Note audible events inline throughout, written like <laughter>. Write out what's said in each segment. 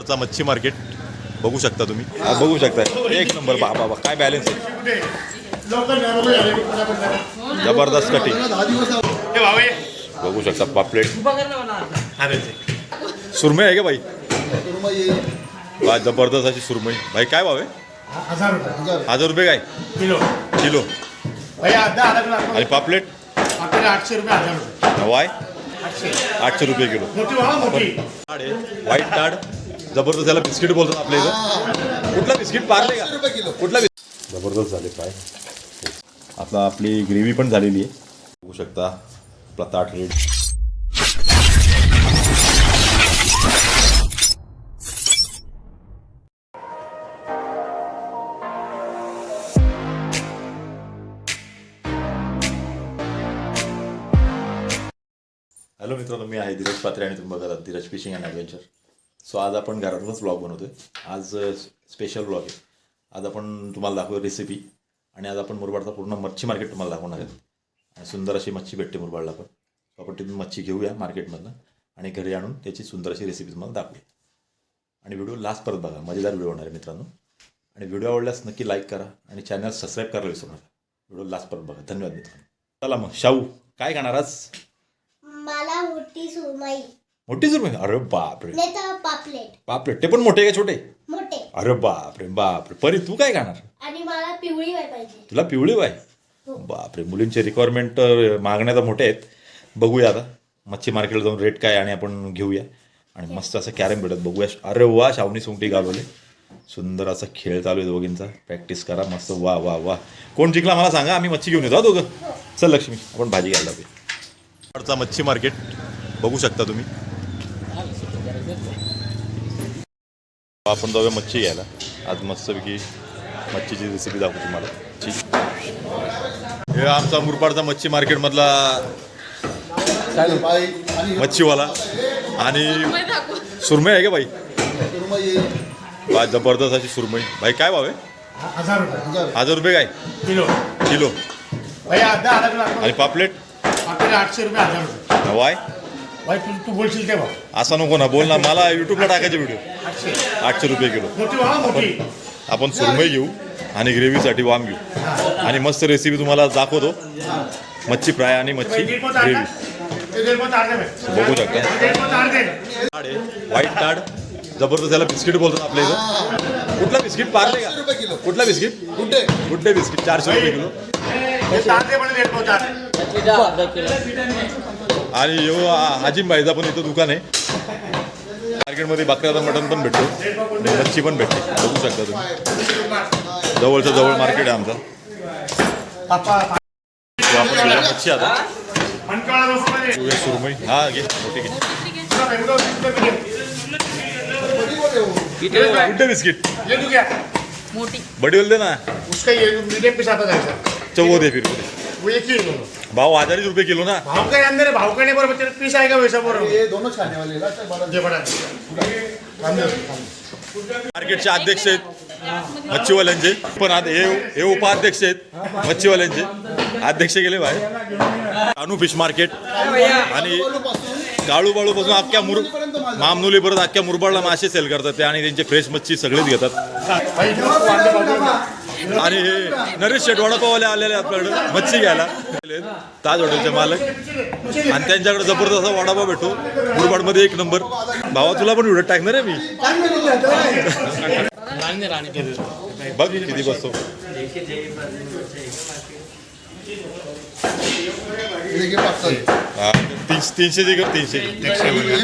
चा मच्छी मार्केट. बघू शकता तुम्ही. बघू शकता. एक नंबर बा बाबा काय बॅलन्स आहे? जबरदस्त कटिंग बघू शकता पापलेट सुरमई आहे का भाई? वा जबरदस्त अशी सुरमई. भाई काय भाव आहे? हजार रुपये काय? किलो. किलो भैया आधा आधा किलो आणि पापलेट आठशे रुपये हजार रुपये. वाय? आठशे रुपये किलो. व्हाईट डाळ जबरदस्त त्याला बिस्किट बोलतात आपल्या इथं. कुठला बिस्किट पारले का? कुठला बिस्किट? जबरदस्त झाले काय आता आपली ग्रेव्ही पण झालेली आहे. बघू शकता आपला ताट रेड. हॅलो मित्रांनो मी आहे धीरज पात्रे आणि तुम्ही आहात Dheeraj fishing and adventure. So आज आपण घरातूनच ब्लॉग बनवतोय. आज स्पेशल ब्लॉग आहे. आज आपण तुम्हाला दाखवू रेसिपी आणि आज आपण मुरबाडचा पूर्ण मच्छी मार्केट तुम्हाला दाखवणार आहेत आणि सुंदर अशी मच्छी भेटते मुरबाडला पण. सो आपण तिथून मच्छी घेऊया मार्केटमधनं आणि घरी आणून त्याची सुंदर अशी रेसिपी तुम्हाला दाखवूया. आणि व्हिडिओ लास्ट परत बघा. मजेदार व्हिडिओ होणार आहे मित्रांनो. आणि व्हिडिओ आवडल्यास नक्की लाईक करा आणि चॅनल सबस्क्राईब करायला विसरू नका. व्हिडिओ लास्ट परत बघा. धन्यवाद मित्रांनो. चला मग शाहू काय खाणार आज? मला मोठी सुरमई. मोठी सुरमई अरे बापरे. पापलेट. बापरे ते पण मोठे का छोटे? मोठे. अरे बापरे बापरे. परी तू काय खाणार? आणि मला पिवळी वाय पाहिजे. तुला पिवळी बाय हो. बापरे मुलींचे रिक्वायरमेंट मागण्या तर मोठे आहेत. बघूया आता. मच्छी मार्केटला जाऊन रेट काय आणि आपण घेऊया. आणि मस्त असं कॅरम भेटत. बघूया. अरे वा शावणी सोंगटी घालवले. सुंदर असा खेळ चालू आहे दोघींचा. प्रॅक्टिस करा. मस्त. वा वा वा. कोण जिंकला मला सांगा. आम्ही मच्छी घेऊन येतो हा दोघं. चल लक्ष्मी आपण भाजी घ्यायला मच्छी मार्केट बघू शकता तुम्ही. आपण जाऊया मच्छी घ्यायला. आज मस्तपैकी मच्छीची रेसिपी दाखवू तुम्हाला. ठीक. हे आमचा मुरबाडचा मच्छी मार्केटमधला मच्छीवाला. आणि सुरमई आहे का बाई? वा जबरदस्त अशी सुरमई. भाई काय भाव आहे? हजार रुपये. काय? किलो. किलो. आणि पापलेट? वाय. तू तू बोलशील ते भाव असा नको ना बोल ना. मला युट्यूबला टाकायचे व्हिडिओ आठशे. आठशे रुपये किलो. मोठी व्हा मोठी. आपण सुरमई घेऊ आणि ग्रेव्हीसाठी वाम घेऊ. आणि मस्त रेसिपी तुम्हाला दाखवतो. मच्छी फ्राय आणि मच्छी ग्रेव्ही. ते अर्धे बघू शकता. दीड पोत अर्धे ताड आहे. व्हाईट ताड जबरदस्त त्याला बिस्किट बोलतात आपल्या इथं. कुठला बिस्किट? पारले का? कुठला बिस्किट? गुड्डे गुड्डे बिस्किट? चारशे रुपये किलो. पण अर्धे आणि यो हाजिम भाईचा पण इथं दुकान आहे. मार्केटमध्ये बकऱ्याचं मटण पण भेटतो. मच्छी पण भेटते. बघू शकता तुम्ही. जवळचं जवळ मार्केट आहे आमचा. आपण मच्छी आता. सुरमई. हा घे. मोठी घे. बिस्किट? क्या बडी बोलते ना. उसका ये मीडियम पीस आता जायचा चवो दे फिर वो एक ही दोनों भाव हजारीच रुपये किलो ना. भाव का अंदर भाव का नहीं बराबर तेरे पीस आएगा वैसा बोल हूँ। ये दोनों खाने वाले। मार्केटचे अध्यक्ष आहेत मच्छीवाल्यांचे. पण आता हे हे उपाध्यक्ष आहेत मच्छीवाल्यांचे. अध्यक्ष गेले बाहेर. अनु फिश मार्केट. आणि काळू बाळू पासून अख्ख्या मुर मामनुली परत अख्ख्या मुरबाडला मासे सेल करतात ते आणि त्यांचे फ्रेश मच्छी सगळेच घेतात. आणि हे नरेश शेट वडापाववाले आलेले आपल्याकडे मच्छी घ्यायला. ताज हॉटेलचे मालक. आणि त्यांच्याकडे जबरदस्त असा वडापाव भेटतो मुरबाडमध्ये एक नंबर. भावा तुला पण व्हिडिओ टाकणार आहे मी? बघ किती बसतो. तीनशे तीनशे जी तीनशे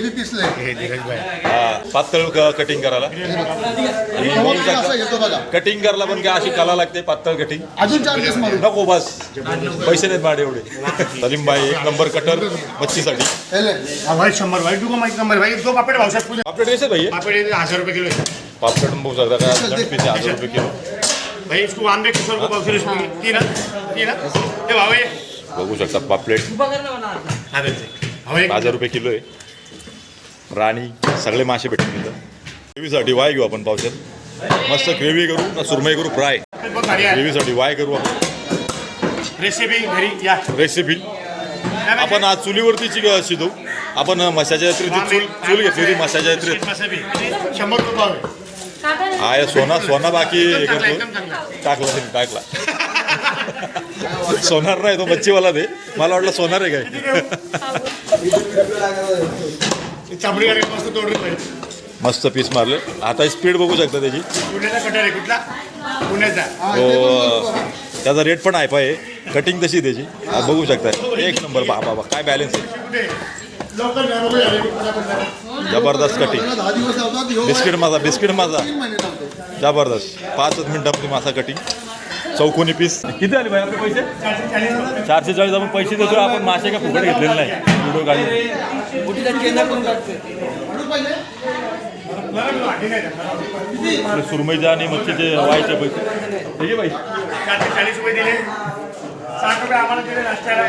पिसले हे भाई पातळ क- कटिंग करायला. कटिंग करायला पण काय अशी कला लागते पातळ कटिंग अजून चार्जेस नको बस. पैसे नाहीत माझे एवढे. सलीमबाई एक नंबर कटर मच्छीसाठी. हाँ भाई भाई टू को माइक नंबर भाई दो पापड़ आपले ड्रेस आहे भाई. पापड़ हजार रुपये किलो का आहे, हजार रुपये किलो. भाई इसको आम दे किशोर को पाव रुपये तीन है? तीन है? ये भाव है बघू शकता पापलेट दे। भाव एक। हजार रुपये किलो आहे। राणी सगळे मासे भेटतील तिथं ग्रेव्हीसाठी वाय घेऊ आपण पावसात. मस्त ग्रेव्ही करू ना सुरमई करू फ्राय. ग्रेव्हीसाठी वाय करू आपण. रेसिपी घरी या. रेसिपी आपण आज चुलीवरती चिक- शिजवू. आपण मशाच्या यात्रेची चूल चूल घेतली होती मशाच्या यात्रेत शंभर रुपये पाव आहे. सोना सोना बाकी हे. टाकला टाकला. सोनार नाही तो मच्छीवाला दे मला वाटलं सोनार आहे काय? ही मस्त पाहिजे. पीस मारले. आता स्पीड बघू शकता त्याची. तो त्याचा रेट पण आहे. पाय कटिंग तशी त्याची. हा, बघू शकता. एक नंबर बा बाबा काय बॅलन्स आहे. जबरदस्त कटिंग लावतात ह्यो बिस्किट माझा बिस्किट माझा. जबरदस्त. पाचच मिनिटामध्ये मासा कटिंग चौकोनी पीस किती आले भाई आपले पैसे? चारशे चाळीस आपण पैसे देतो आपण मासे का फुकट घेतलेले नाही. व्हिडिओ काढून. बरं, वाटी नाही द्या. आपले सुरमईचे आणि मच्छीचे व्हायचे पैसे. ठीक आहे भाई. चारशे चाळीस रुपये दिले. साठ रुपये आम्हाला दिले नाश्त्याला.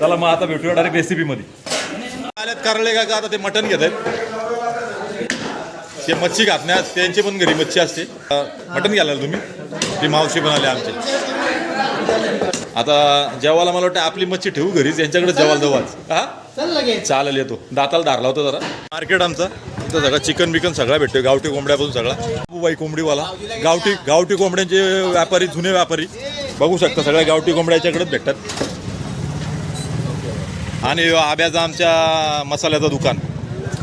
चला मग आता भेटूया डायरेक्ट रेसिपीमध्ये आल्यात कारले का आता ते मटण घेत आहेत. ते मच्छी घातण्यात त्यांची पण घरी मच्छी असते. मटण घ्यायला तुम्ही? ती मावशी पण आले आमचे. आता जेवायला मला वाटतं आपली मच्छी ठेवू घरीच यांच्याकडे जेवायला जाऊ आज. हा? चालेल येतो. दाताला धारला होता जरा. मार्केट आमचा. इथं सगळं चिकन बिकन सगळा भेटतो गावठी कोंबड्यापासून सगळा. बाई कोंबडीवाला. गावठी गावठी कोंबड्यांचे व्यापारी जुने व्यापारी. बघू शकता सगळ्या गावठी कोंबड्या याच्याकडेच भेटतात. आणि आब्याचं आमच्या मसाल्याचं दुकान.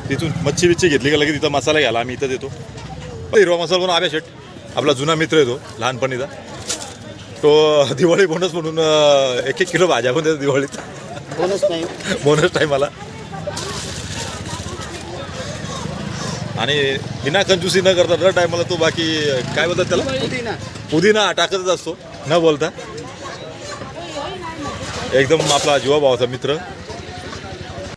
तिथून मच्छी बिच्छी घेतली का लगेच तिथं मसाला घ्यायला आम्ही इथं देतो. हिरवा मसाला पण आब्या शेट. आपला जुना मित्र येतो लहानपणीचा तो दिवाळी बोनस म्हणून एक एक किलो भाज्या पण देतो दिवाळीत. बोनस टाईमाला आणि बिना कंजूसी न करता दर टायमाला तो बाकी काय बोलतात त्याला? पुदिना. टाकतच असतो न बोलता. एकदम आपला जीवाभावाचा मित्र.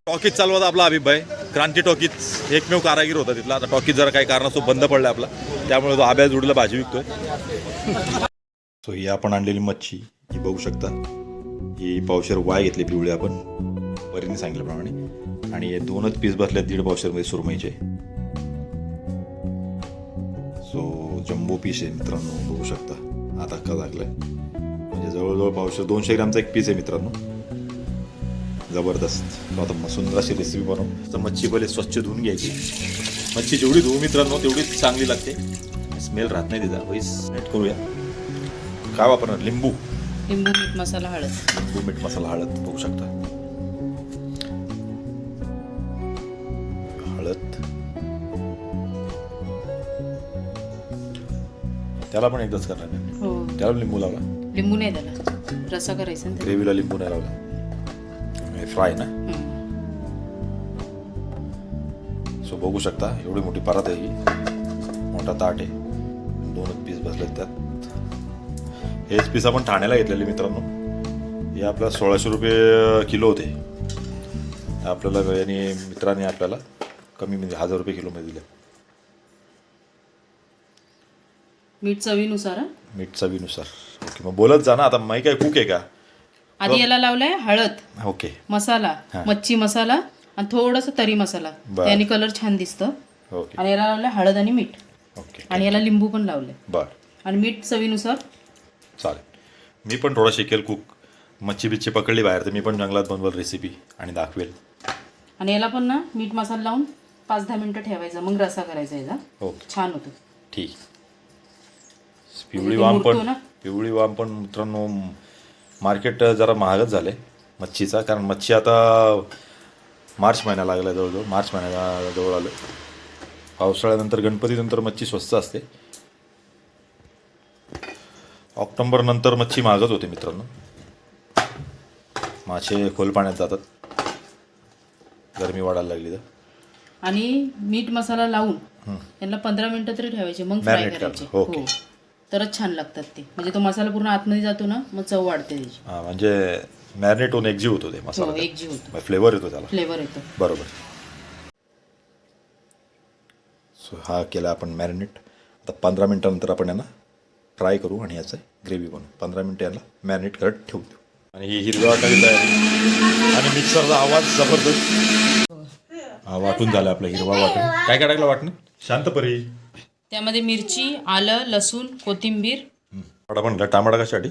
टॉकीज चालवता आपला अभिप भाई. क्रांती टॉकीज एकमेव कारागीर होता तिथला. आता टॉकीज जरा काही कारणास्तव बंद पडला आपला. त्यामुळे तो आब्या जुडीला भाजी विकतोय. <laughs> सो ही आपण आणलेली मच्छी ही बघू शकता. ही पावशेर वाय घेतली पिवळी आपण. वरीने सांगितल्याप्रमाणे. आणि हे दोनच पीस बसले दीड पावशेरमध्ये सुरमईचे. जम्बो पीस आहे मित्रांनो बघू शकता. आता का लागलाय? म्हणजे जवळजवळ पावशेर दोनशे ग्रामचा एक पीस आहे मित्रांनो. जबरदस्त. तो आता सुंदर अशी रेसिपी बनवू तर मच्छी पहिले स्वच्छ धुवून घ्यायची. मच्छी जेवढी धुवू मित्रांनो तेवढीच चांगली लागते. स्मेल राहत नाही तिचा. वैस नीट करूया. काय वापरणार? लिंबू. लिंबू मीठ मसाला हळद. लिंबू मीठ मसाला हळद. बघू शकता. त्याला पण एकदाच करणार आहे. हो. त्याला लिंबू लावला लिंबू नाही त्याला रसा करायचा ना त्याला. ग्रेव्हीला लिंबू नाही लावला. फ्राय ना? हम्म. सो बघू शकता एवढी मोठी परात आहे ही. मोठा ताट आहे. दोनच पीस बसलेत त्यात. हेच पीस आपण ठाण्याला घेतलेले मित्रांनो. हे आपल्याला सोळाशे रुपये किलो होते. आपल्याला यांनी मित्रांनी आपल्याला कमी म्हणजे हजार रुपये किलोमध्ये दिले मीठ चवीनुसार हं. मीठ चवीनुसार. ओके मग बोलत जा ना आता माही काय कुक आहे का? आधी याला लावलाय हळद ओके. मसाला मच्छी मसाला आणि थोडस तरी मसाला. बरं. त्याने कलर छान दिसतं. ओके. आणि याला लावलंय हळद आणि मीठ. ओके. आणि याला लिंबू पण लावलंय. बरं. आणि मीठ चवीनुसार. चालेल. मी पण थोडा शिकेल कुक मच्छी बिच्छी पकडली बाहेर तर मी पण जंगलात बनवेल रेसिपी आणि दाखवेल. आणि याला पण ना मीठ मसाला लावून पाच दहा मिनिटं ठेवायचा मग रसा करायचा याचा. ओके. छान होतो. ठीक. पिवळी वाम पण. पिवळी वाम पण मित्रांनो मार्केट जरा महागच झाले मच्छीचा. कारण मच्छी आता मार्च महिना लागला जवळजवळ. मार्च महिन्याला जवळ आलं. पावसाळ्यानंतर गणपतीनंतर मच्छी स्वस्त असते. ऑक्टोबर नंतर मच्छी महागच होते मित्रांनो. मासे खोल पाण्यात जातात. गरमी वाढायला लागली तर. आणि मीठ मसाला लावून यांना पंधरा मिनिटं तरी ठेवायचे मग फ्राय करायचे. हो. तरच छान लागतात ते. म्हणजे तो मसाला पूर्ण आतमध्ये जातो ना मग चव वाढते त्याची. हां म्हणजे मॅरिनेट होऊन एकजीव होतो ते हो मसाला एकजीव होतो. फ्लेवर येतो त्याला. फ्लेवर येतो. बरोबर. सो हा केला आपण मॅरिनेट आता पंधरा मिनटानंतर आपण यांना फ्राय करू आणि याचं ग्रेव्ही बनवू. पंधरा मिनटं याला मॅरिनेट करत ठेवू देऊ. आणि ही हिरव्या वाटाची तयारी. आणि मिक्सरचा आवाज जबरदस्त. हा वाटून झाला आपला हिरवा वाटून काय काय टाकलं वाटणं शांतपरी त्यामध्ये मिरची आलं लसूण कोथिंबीर. टामाटा कशासाठी?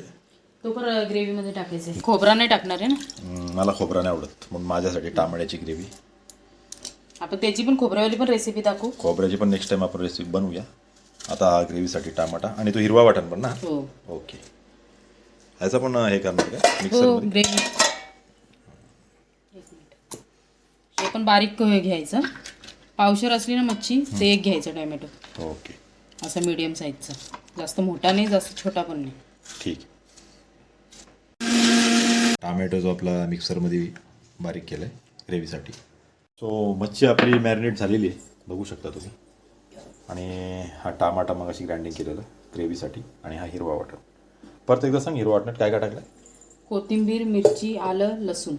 तो पण ग्रेव्हीमध्ये टाकायचा आहे. खोबरा नाही टाकणार आहे ना? हम्म, मला खोबरा नाही आवडत. म्हणून माझ्यासाठी टामाड्याची ग्रेव्ही आपण त्याची पण खोबऱ्यावाली पण रेसिपी दाखवू. खोबऱ्याची पण नेक्स्ट टाइम आपण रेसिपी बनवूया. आता हा ग्रेव्हीसाठी टामाटा. आणि तो हिरवा वाटण पण ना? हो. ओके ह्याचं पण हे करणार का? हो ग्रेव्ही हे पण बारीक घ्यायचं. पावशर असली ना मच्छी ते एक घ्यायचं टोमॅटो. ओके. असा मीडियम साईजचा जास्त मोठा नाही जास्त छोटा पण नाही. ठीक. टामॅटो जो आपला मिक्सरमध्ये बारीक केला आहे ग्रेव्हीसाठी सो मच्छी आपली मॅरिनेट झालेली आहे. बघू शकता तुम्ही. आणि हा टामाटा मग अशी ग्राइंडिंग केलेला ग्रेव्हीसाठी आणि हा हिरवा वाटण परत एकदा सांग हिरवा वाटणात काय काय टाकलं कोथिंबीर मिरची आलं लसूण.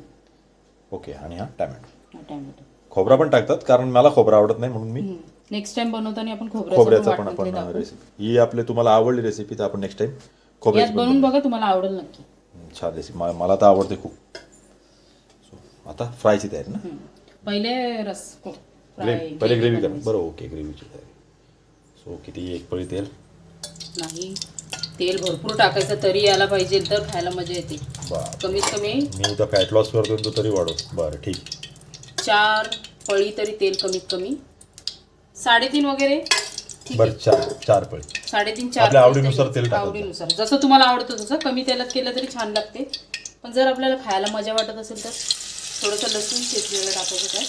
ओके आणि हा टॅमॅटो. हा टोमॅटो. खोबरा पण टाकतात कारण मला खोबरा आवडत नाही म्हणून मी नेक्स्ट टाइम बनवताना आपण खोबऱ्याचं खोबऱ्याचा पण वाटण आपण. रेसिपी ही आपली तुम्हाला आवडली रेसिपी तर आपण नेक्स्ट टाइम यात खोबऱ्याची पण बनवून बघा तुम्हाला आवडेल नक्की. छान रेसिपी मला तर आवडते खूप. सो आता फ्रायची तयारी ना. पहिले रस को- ग्रेव्ही फ्राय पहिले ग्रेव्ही कर. बरं ओके ग्रेव्हीची तयारी. सो किती एक पळी तेल? नाही तेल भरपूर टाकायचं तरी यायला पाहिजे तर खायला मजा येते. बरं. कमीत कमी मी तर फॅट लॉस करतो तो तरी वाढव. बरं ठीक. चार पळी तरी तेल कमीत कमी. साडेतीन वगैरे? ठीक बरं आहे चार चार पळी. साडेतीन चार आपल्या आवडीनुसार तेल टाकायचं. आवडीनुसार. जसं तुम्हाला आवडतं तसं कमी तेलात केलं तरी छान लागते. पण जर आपल्याला खायला मजा वाटत असेल तर थोडंसं लसूण शेतलेलं टाकायचं त्यात.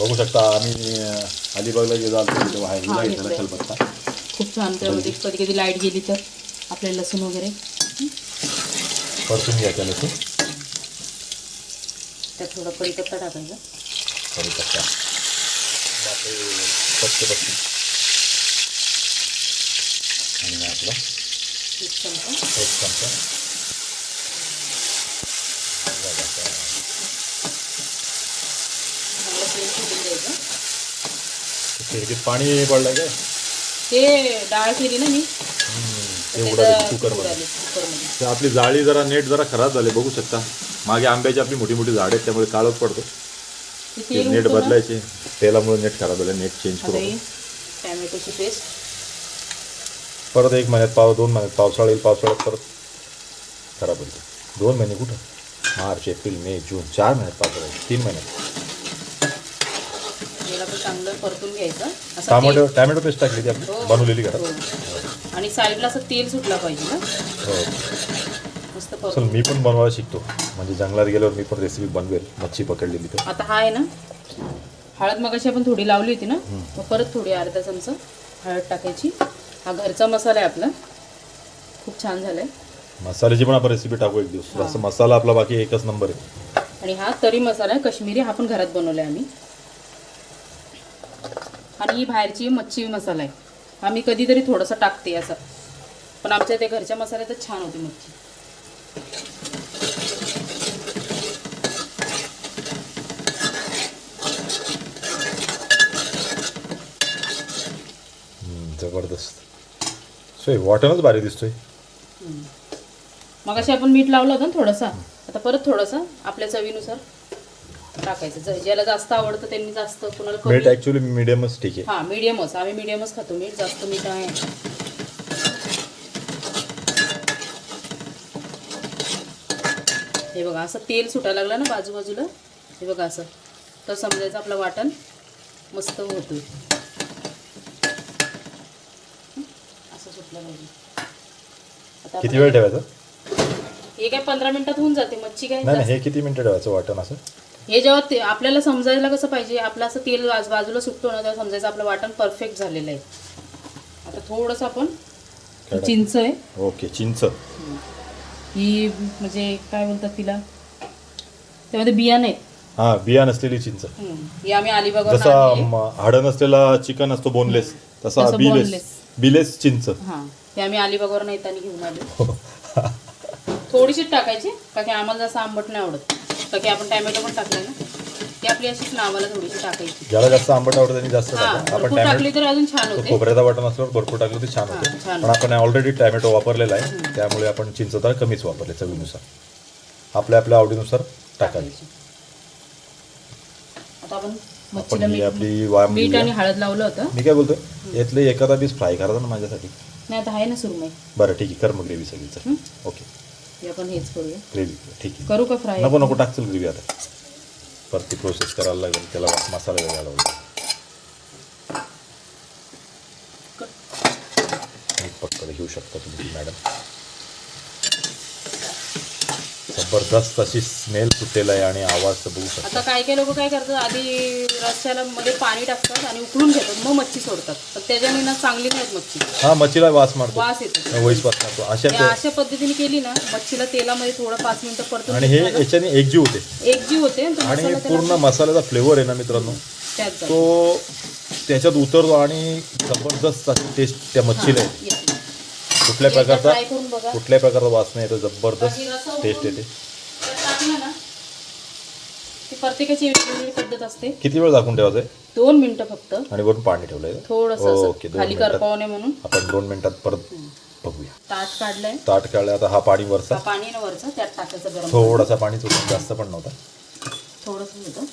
बघू शकता आम्ही अं, अलिबागला गेलो आलो तेव्हा हायवेला घेतलेला घेतलंय. खलबत्ता. खूप छान. त्यामध्ये कधी कधी लाइट गेली तर आपले लसूण वगैरे. परतून घ्यायचा लसूण. त्यात थोडं कढीपत्ता टाकायचा. कढीपत्ता. आणि आपला एक चमचा एक चमचा पाणी पडलं काय? ते डाळ केली ना मी. कुकरमध्ये. आपली जाळी जरा नेट जरा खराब झाली बघू शकता. मागे आंब्याची आपली मोठी मोठी झाड आहेत त्यामुळे काळच पडतो. ते नेट बदलायचे. तेलामुळे नेट खराब झालं. नेट चेंज करू. टॅमॅटोची पेस्ट परत एक महिन्यात पाव दोन महिन्यात पावसाळा येईल पावसाळ्यात परत खराब होईल. दोन महिने कुठं? मार्च एप्रिल मे जून चार महिन्यात पावसाळा येईल. तीन महिन्यात. चांगलं परतून घ्यायचं. टॅमॅटो पेस्ट टाकली ती हो. बनवलेली घरात. हो. आणि साईडला असं तेल सुटला पाहिजे ना. हो. मस्त चल मी पण बनवायला शिकतो. म्हणजे जंगलात गेल्यावर मी पण रेसिपी बनवेल. मच्छी पकडलेली तर. आता हा आहे ना. हळद मगाशी आपण थोडी लावली होती ना. मग परत थोडी अर्धा चमचा हळद टाकायची. हा घरचा मसाला आहे आपला. खूप छान झालाय. मसाल्याची पण आपण रेसिपी टाकू एक दिवस. असं मसाला आपला बाकी एकच नंबर आहे. आणि हा तरी मसाला आहे. काश्मीरी हा पण घरात बनवलाय आम्ही. आणि ही बाहेरची मच्छी मसाला आहे. हा मी कधीतरी थोडंसं टाकते असं. पण आमच्या ते घरच्या मसाल्यातच छान होती मच्छी. जबरदस्त. सो हे वाटणच भारी दिसतोय. मग आपण मीठ लावलं होतं ना थोडंसं. आता परत थोडंसं आपल्या चवीनुसार टाकायचं. ज- ज्याला जास्त आवडतं त्यांनी जास्त कुणाला मीठ कमी ॲक्च्युली मिडियमच ठीक आहे. हा मीडियमच आम्ही मीडियमच खातो. मीठ जास्त मीठ आहे. हे बघा असं तेल सुटायला लागलं ना बाजूबाजूला हे बघा असं. तर समजायचं आपलं वाटण मस्त होतं पाहिजे आता किती वेळ ठेवायचं? हे काय पंधरा मिनिटात होऊन जाते मच्छी काय नाही नाही हे किती मिनिटं ठेवायचं वाटण असं? हे जेव्हा ते आपल्याला समजायला कसं पाहिजे आपलं असं तेल बाज- बाजूला सुटतो ना तेव्हा समजायचं आपलं वाटण परफेक्ट झालेलं आहे. आता थोडंसं आपण चिंच आहे. ओके चिंच. ही म्हणजे काय बोलतात तिला? त्यामध्ये बिया नाहीत हा बिया नसलेली चिंच. हम्म. ही आम्ही अलिबागवर जसा हाडं नसलेला चिकन असतो बोनलेस तसा बिलेस. बिलेस चिंच. हां ते आम्ही अलिबागवर येताना घेऊन आलो. थोडीशीच टाकायची का की आम्हाला जसं आंबट नाही आवडत. का की आपण टॅमॅटो पण टाकले ना ती आपली अशीच ना आम्हाला थोडीशी टाकायची. ज्याला जास्त आंबट आवडतं त्यांनी जास्त हा टाका आपण भरपूर टॅमॅटो टाकली तर अजून छान होते. खोबऱ्याचा वाटण असल्यावर भरपूर टाकलं ते छान हा, होते. छान पण आपण ऑलरेडी टॅमॅटो वापरलेला आहे. त्यामुळे आपण चिंच तर कमीच वापरले चवीनुसार. आपल्या आपल्या आवडीनुसार टाकावी टाकायची. आता आपण आपण मच्छीला ही मीठ आपली वाम मीठ घेऊया. आणि हळद लावलं होतं. मी काय बोलतोय? यातले एखादा पीस फ्राय करा ना माझ्यासाठी. नाही आता आहे ना सुरमई. बरं ठीक आहे. कर मग ग्रेव्ही सगळीचं. हं? ओके हे आपण हेच करूया. ग्रेव्ही ठीक आहे. करू का फ्राय नको नको टाकचल ग्रेव्ही आता. परत ती प्रोसेस करायला लागेल. त्याला मसाला वेगळा लागेल एक पक्कड घेऊ शकता तुम्ही मॅडम जबरदस्त अशी स्मेल सुटेल आहे आणि आवाज तर बघू शकता. आता काय काय लोक काय करतात आधी रस्त्याला मध्ये पाणी टाकतात आणि उकळून घेतात मग मच्छी सोडतात. पण त्याच्याने ना चांगली नाहीत मच्छी. हा मच्छीला वास मारतो. वास येतो. वैस वास मारतो. अशा अशा पद्धतीने केली ना मच्छीला तेलामध्ये थोडं पाच मिनिटं परतून आणि हे घेतलं ना, याच्याने एकजीव होते. एकजीव होते आणि तो आणि मसाला त्याला पूर्ण मसाल्याचा फ्लेवर आहे ना मित्रांनो? त्यात जातो. तो त्याच्यात उतरतो आणि जबरदस्त अशी टेस्ट त्या मच्छीला येते. येते. कुठल्या एकदा प्रकारचा? try करून बघा. कुठल्या प्रकारचा वास नाही येतो जबरदस्त रस्सा टेस्ट उकळून येते. त्यात टाकलं ना ती प्रत्येकाची वेगवेगळी पद्धत असते. किती वेळ झाकून ठेवायचं आहे? दोन मिनिटं फक्त. आणि वरून पाणी ठेवलंय थोडस ओके दोन खाली मिनिटात करपाव नये म्हणून. आपण दोन मिनिटात परत बघूया. ताट काढलंय. ताट काढलं आता हा पाणी वरचा. पाणी ना वरचं त्यात टाकायचं गरम थोडासा पाणी चुकून जास्त पण नव्हता. थोडंच होतं.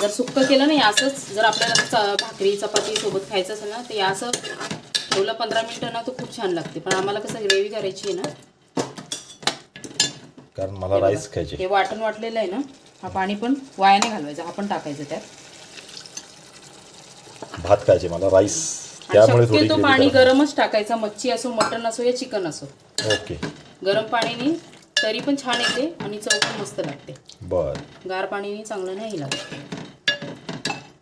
जर सुक्क केलं नाही असंच जर आपल्याला च- भाकरी चपाती सोबत खायचं असेल ना ते असं ठेवलं पंधरा मिनिटं ना तो खूप छान लागते. पण आम्हाला कसं ग्रेव्ही करायची आहे ना. कारण मला राईस खायचे हे वाटण वाटलेलं आहे ना हा पाणी पण वाया नाही घालवायचं हा पण टाकायचं त्यात. भात खायचे मला राईस. त्यामुळे शक्यतो पाणी. गरमच टाकायचा मच्छी असो मटण असो या चिकन असो. ओके. गरम पाणीने तरी पण छान येते आणि चव पण मस्त लागते. बर. गार पाणीने चांगलं नाही लागत.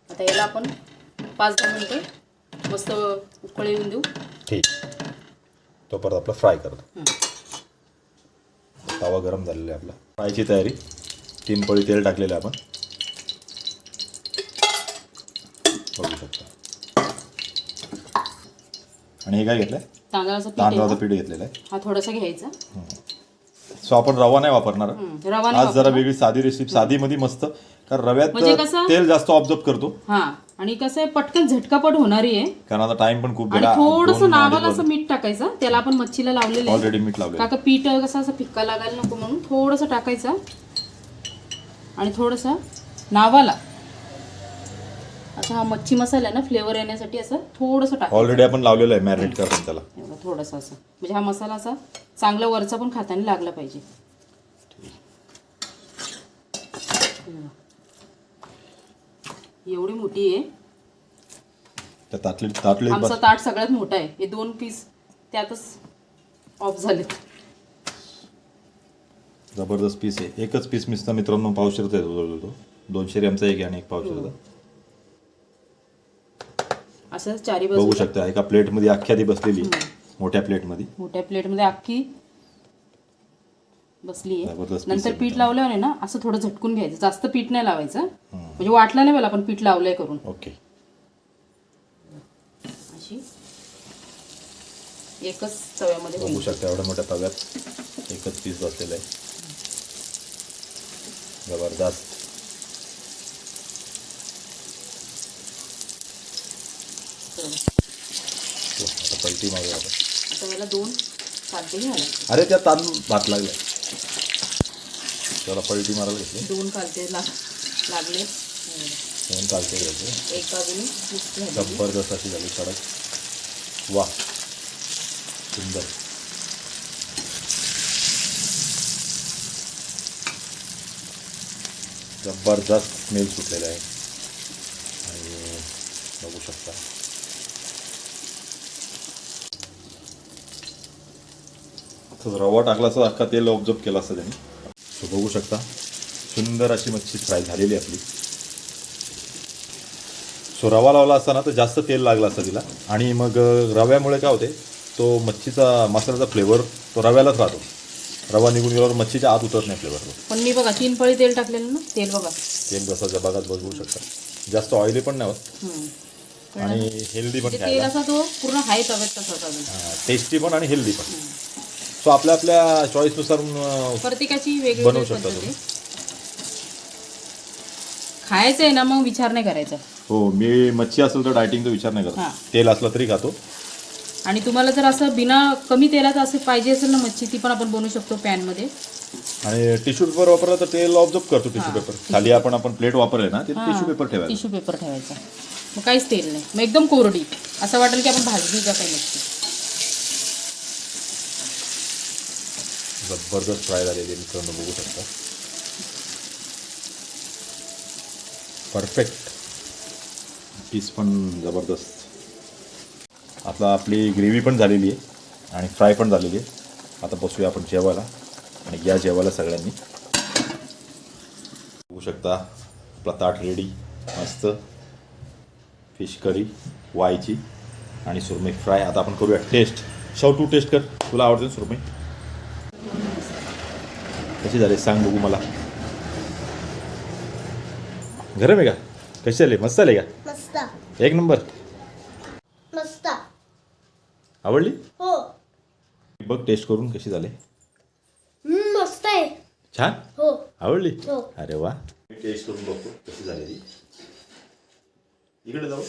आता याला आपण पाच दहा मिनटं मस्त उकळी येऊन देऊ. ठीक. तो परत आपला फ्राय करतो. तवा गरम झालेला आहे आपला. फ्रायची तयारी. तीन पळी तेल टाकलेलं आहे आपण. बघू शकता. आणि हे काय घेतलंय? तांदळाचं तांदळाचं पीठ घेतलेलं आहे. हा थोडासा घ्यायचा. सो आपण रवा नाही वापरणार. आज जरा. वेगळी साधी रेसिपी साधी मध्ये मस्त. कारण म्हणजे रव्यात कसं? तेल जास्त ऑब्झर्व करतो. हा. आणि कसं आहे पटकन झटकापट होणारी आहे. कारण आता टाइम पण खूप आणि थोडस दोन नावाला असं मीठ टाकायचं. त्याला आपण मच्छीला लावलेलं आहे. ऑलरेडी मीठ लावलेलं काका पीठ कसं असं फिक्का लागायला नको म्हणून थोडंसं टाकायचं. आणि थोडंसं नावाला. असं हा मच्छी मसाला आहे ना फ्लेवर येण्यासाठी असं थोडंसं टाकायचं. ऑलरेडी आपण लावलेलं आहे मॅरिनेट करताना त्याला. एवढं थोडंसं असं. म्हणजे हा मसाला असा चांगला वरचा पण खाताना लागला पाहिजे. एवढी मोठी आहे. त्या ताटली ताटली आमचं ताट सगळ्यात मोठं आहे. हे दोन पीस त्यातच ऑफ झालेत. जबरदस्त पीस आहे. एकच पीस मिसता मित्रांनो पावशेरचा आहे तो दोनशे ग्रॅमचा एक आणि एक पावशेरचा. असं चारी बघू शकता एका प्लेटमध्ये अख्ख्या ती बसलेली मोठ्या प्लेटमध्ये मोठ्या प्लेटमध्ये अख्खी बसली आहे. नंतर पीठ लावल्यावर आहे ना असं थोडं झटकून घ्यायचं. जास्त पीठ नाही लावायचं. म्हणजे वाटलं नाही मला आपण पीठ लावलंय करून. ओके. अशी. एकच तव्यामध्ये बघू शकता एवढ्या मोठ्या तव्यात एकच पीस बसलेलं आहे. जबरदस्त. हो, पलटी आपण. आता याला दोन कांदे घ्यायला अरे त्या तांद भात लागले. त्याला पलटी मारायला घेतली. दोन कांदे लाग लागले. दोन चालते घ्यायचे. एक बाजूने जबरदस्त अशी झाली कडक. वा. सुंदर. जबरदस्त स्मेल सुटलेला आहे. आणि बघू शकता. तो रवा टाकला असता अख्खा तेल ऑब्झर्व केला असता त्यांनी. तो बघू शकता. सुंदर अशी मच्छी फ्राय झालेली आपली. सो रवा लावला असताना तर जास्त तेल लागलं असतं तिला. आणि मग रव्यामुळे काय होते तो मच्छीचा मसाल्याचा फ्लेवर तो रव्यालाच राहतो. रवा निघून गेल्यावर मच्छीच्या आत उतरत नाही फ्लेवर पण मी बघा तीन पळी तेल टाकलेलं ना तेल बघा. तेल जसं बघात बघू शकता. जास्त ऑइली पण नाही होत. आणि हेल्दी पण म्हणजे तेल असा तो पूर्ण हाय तव्यात टेस्टी पण आणि हेल्दी पण. सो आपल्या आपल्या चॉईसनुसार प्रत्येकाची बनवू शकता तुम्ही. खायचं आहे ना मग विचार नाही करायचा. हो मी मच्छी असेल तर डायटिंगचा विचार नाही. करत. तेल असलं तरी खातो. आणि तुम्हाला जर असं बिना कमी तेलात असं पाहिजे असेल ना मच्छी ती पण आपण बनवू शकतो पॅनमध्ये. आणि टिश्यू पेपर वापरला तर तेल ऑब्झर्व करतो टिश्यू पेपर खाली आपण आपण प्लेट वापरले ना ते टिश्यू पेपर ठेवायचं. टिश्यू पेपर ठेवायचा. मग काहीच तेल नाही. मग एकदम कोरडी. असं वाटेल की आपण भाजली का काही मच्छी. जबरदस्त फ्राय झालेली आहे मित्रांनो बघू शकता. परफेक्ट पीस पण जबरदस्त. आता आपली ग्रेव्ही पण झालेली आहे आणि फ्राय पण झालेली आहे. आता बसूया आपण जेवायला आणि या जेवायला सगळ्यांनी. बघू शकता आपला ताट रेडी मस्त. फिश करी वायची आणि सुरमई. फ्राय आता आपण करूया टेस्ट शव टू टेस्ट कर. तुला आवडते सुरमई? कशी झाली सांग बघू मला. गरम आहे का? कशी झाली? मस्त झाली का? मस्त. एक नंबर. मस्त. आवडली? हो. बघ टेस्ट करून कशी झाली. मस्त आहे. छान? हो. आवडली? हो. अरे वा. मी टेस्ट करून बघतो कशी झालेली इकडे जाऊ.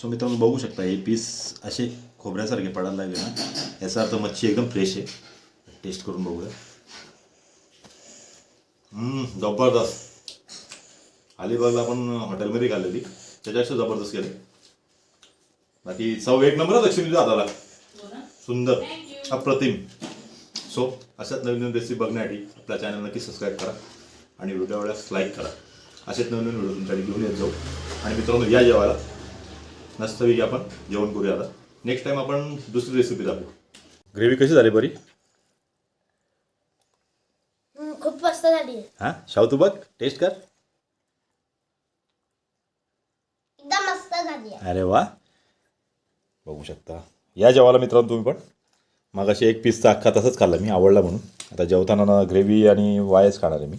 सो मित्रांनो बघू शकता हे पीस असे खोबऱ्यासारखे पडायला लागले ना. याचा अर्थ मच्छी एकदम फ्रेश आहे. टेस्ट करून बघूया. जबरदस्त. अलिबागला आपण हॉटेलमध्ये खाल्लेली. त्याच्यापेक्षा जबरदस्त केले बाकी चव एक नंबरच ॲक्च्युली दादाला. सुंदर. अप्रतिम. सो अशाच नवीन नवीन रेसिपी बघण्यासाठी आपल्या चॅनल नक्की सबस्क्राईब करा आणि व्हिडिओ आवडल्यास लाईक करा. असेच नवीन नवीन व्हिडिओ तुमच्याकडे घेऊन येत जाऊ. आणि मित्रांनो या जेवायला. मस्तपैकी आपण जेवण करूया आता. नेक्स्ट टाइम आपण दुसरी रेसिपी दाखवू. ग्रेव्ही कशी झाली बरी हम्म, खूप मस्त झाली हां? शाव तू बघ टेस्ट कर. एकदम मस्त झाली आहे. अरे वा. बघू शकता. या जेवायला मित्रांनो तुम्ही पण. मग अशी एक पीसचा अख्खा तसंच खाल्ला मी आवडला म्हणून. आता जेवताना ना ग्रेव्ही आणि वायच खाणार आहे मी.